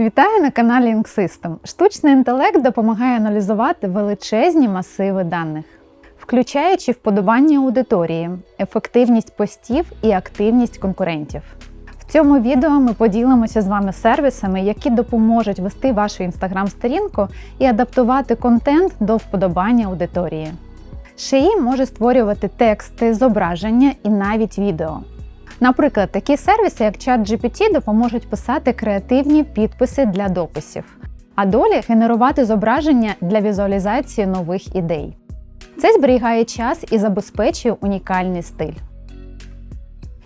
Вітаю на каналі Ink System. Штучний інтелект допомагає аналізувати величезні масиви даних, включаючи вподобання аудиторії, ефективність постів і активність конкурентів. В цьому відео ми поділимося з вами сервісами, які допоможуть вести вашу інстаграм-сторінку і адаптувати контент до вподобання аудиторії. Шиї може створювати тексти, зображення і навіть відео. Наприклад, такі сервіси, як ChatGPT, допоможуть писати креативні підписи для дописів, а долі генерувати зображення для візуалізації нових ідей. Це зберігає час і забезпечує унікальний стиль.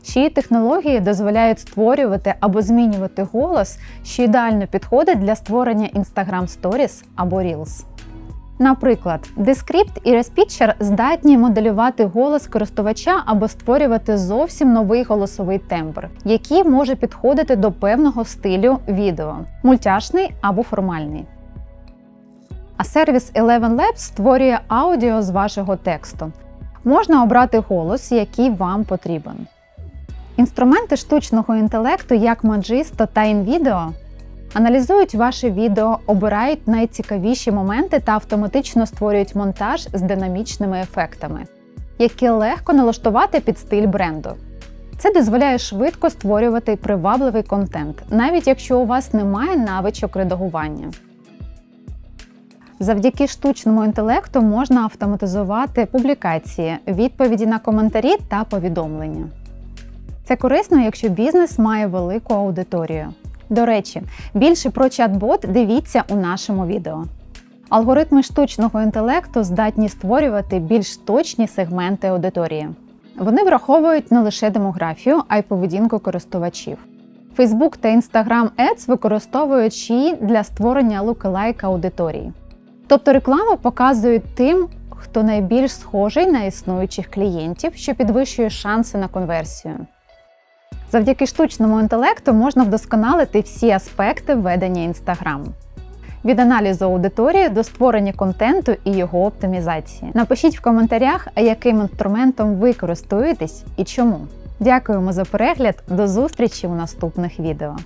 Чиї технології дозволяють створювати або змінювати голос, що ідеально підходить для створення Instagram Stories або Reels. Наприклад, Descript і Respitcher здатні моделювати голос користувача або створювати зовсім новий голосовий тембр, який може підходити до певного стилю відео мультяшний або формальний. А сервіс Eleven Labs створює аудіо з вашого тексту. Можна обрати голос, який вам потрібен. Інструменти штучного інтелекту, як Magisto та InVideo, Аналізують ваше відео, обирають найцікавіші моменти та автоматично створюють монтаж з динамічними ефектами, які легко налаштувати під стиль бренду. Це дозволяє швидко створювати привабливий контент, навіть якщо у вас немає навичок редагування. Завдяки штучному інтелекту можна автоматизувати публікації, відповіді на коментарі та повідомлення. Це корисно, якщо бізнес має велику аудиторію. До речі, більше про чат-бот дивіться у нашому відео. Алгоритми штучного інтелекту здатні створювати більш точні сегменти аудиторії. Вони враховують не лише демографію, а й поведінку користувачів. Facebook та Instagram Ads використовують шиї для створення lookalike аудиторії. Тобто рекламу показують тим, хто найбільш схожий на існуючих клієнтів, що підвищує шанси на конверсію. Завдяки штучному інтелекту можна вдосконалити всі аспекти ведення інстаграм, Від аналізу аудиторії до створення контенту і його оптимізації. Напишіть в коментарях, яким інструментом ви користуєтесь і чому. Дякуємо за перегляд, до зустрічі у наступних відео.